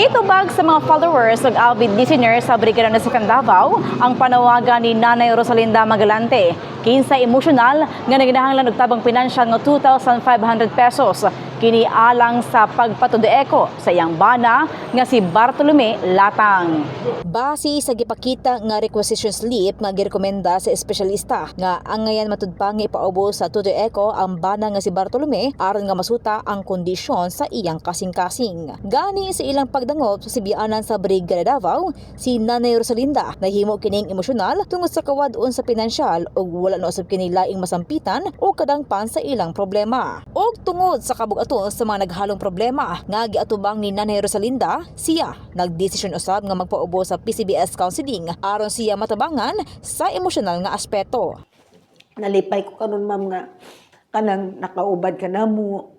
Gitubag sa mga followers ug avid listeners sa Brigada na sa Davao ang panawagan ni Nanay Rosalinda Magalante. Kinsa emosyonal nga naginahanglan og tabang pinansyal nga 2,500 pesos kini alang sa pagpatudeeko sa iyang bana nga si Bartolome Latang. Base sa gipakita nga requisition slip nga girekomenda sa espesyalista nga ang ngayon matudpang nga ipaubo sa tudeeko ang bana nga si Bartolome aron nga masuta ang kondisyon sa iyang kasing-kasing. Gani sa ilang pagdangop sa sibianan sa Brigada Davao, si Nanay Rosalinda nahimo kining emosyonal tungod sa kawadon sa pinansyal ug wala na usab kini laing masampitan o kadangpan sa ilang problema. Og tungod sa kabugaton sa mga naghalong problema nga giatubang ni Nanay Rosalinda, siya nagdesisyon usab nga magpaubo sa PCBS counseling aron siya matabangan sa emosyonal nga aspeto. nalipay ko karon ma'am nga kanang nakaubad ka na mo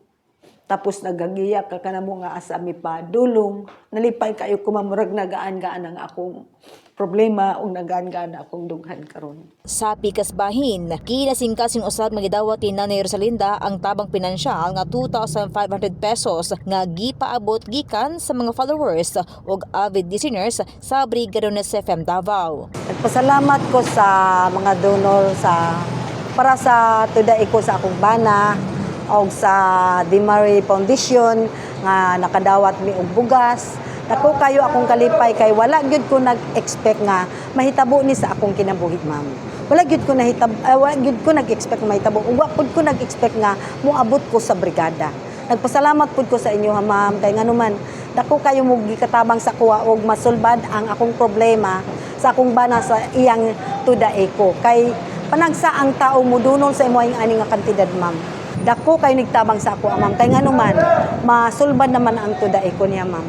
tapos nagagiyak ka ka na mo nga asa mi pa dulong. Nalipay kayo ko ma'am murag nagaan-gaan ang akong problema ug nagaan-gaan akong dughan karon. Sa pikas bahin, kinasingkasing usab nga gidawat ni Nanay Rosalinda ang tabang pinansyal nga 2,500 pesos nga gipaabot gikan sa mga followers ug avid listeners sa Brigada ng FM Davao. nagpasalamat ko sa mga donor sa para sa tuday ko sa akong bana o sa Dimari Foundation nga nakadawat mi og bugas Dako kayo akong kalipay kay wala gyud ko nag-expect nga mahitabo ni sa akong kinabuhi ma'am. Wala gyud ko nahitab uh, wala gyud ko nag-expect mahitabo. Ug wa pud ko nag-expect nga moabot ko sa brigada. Nagpasalamat pud ko sa inyo ha ma'am kay nganuman dako kayo mo gikatabang sa kuha og masulbad ang akong problema sa akong bana sa iyang tudae ko. Kay panagsa ang tao mo dunol sa imo ani nga kantidad ma'am. Dako kayo nigtabang sa ako ma'am kay nganuman masulbad naman ang tudae ko niya ma'am.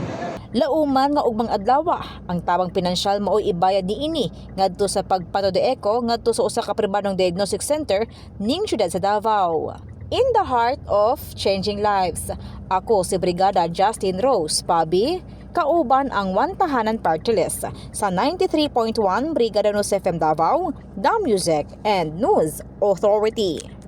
Lauman nga ugmang adlaw ang tabang pinansyal mao'y ibayad niini ngadto sa pagpanodeeko ngadto sa usa ka pribadong diagnostic center ning syudad sa Davao. In the heart of changing lives, ako si Brigada Justin Rose Pabi, kauban ang One Tahanan Party List sa 93.1 Brigada News FM Davao, The Music and News Authority.